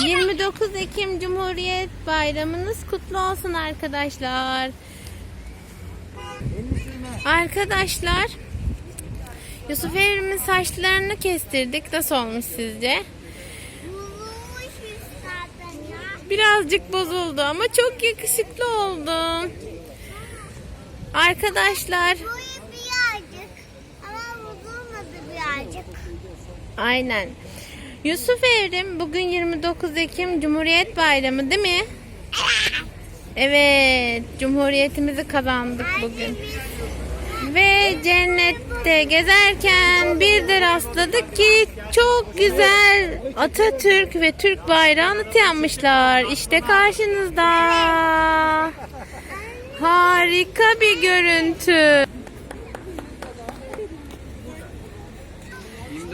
29 Ekim Cumhuriyet Bayramınız kutlu olsun arkadaşlar. Arkadaşlar Yusuf Evrim'in saçlarını kestirdik. Nasıl olmuş sizce? Birazcık bozuldu ama çok yakışıklı oldu. Arkadaşlar ama bozulmadı birazcık. aynen. Yusuf Evrim bugün 29 Ekim Cumhuriyet Bayramı değil mi? Evet, Cumhuriyetimizi kazandık bugün. Ve cennette gezerken bir de rastladık ki çok güzel Atatürk ve Türk bayrağını yapmışlar. İşte karşınızda. Harika bir görüntü.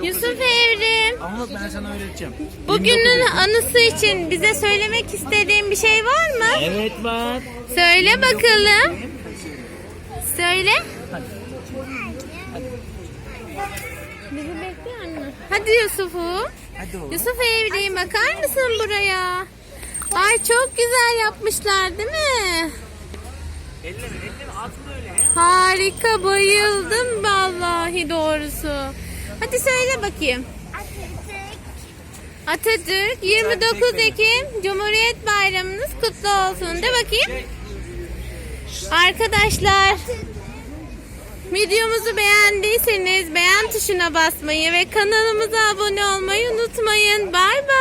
Yusuf Evrim, Ama ben sana öğreteceğim. bugünün anısı için bize söylemek istediğin bir şey var mı? Evet var. Söyle bakalım. Söyle. Bizi bekliyor anne. Hadi Yusuf'u. Hadi. Yusuf Evrim bakar mısın buraya? Ay çok güzel yapmışlar değil mi? Elleme elleme atma öyle ya. Harika bayıldım vallahi doğrusu. Hadi söyle bakayım. Atatürk. Atatürk 29 Ekim Cumhuriyet Bayramınız kutlu olsun. De bakayım. Arkadaşlar videomuzu beğendiyseniz beğen tuşuna basmayı ve kanalımıza abone olmayı unutmayın. Bay bay.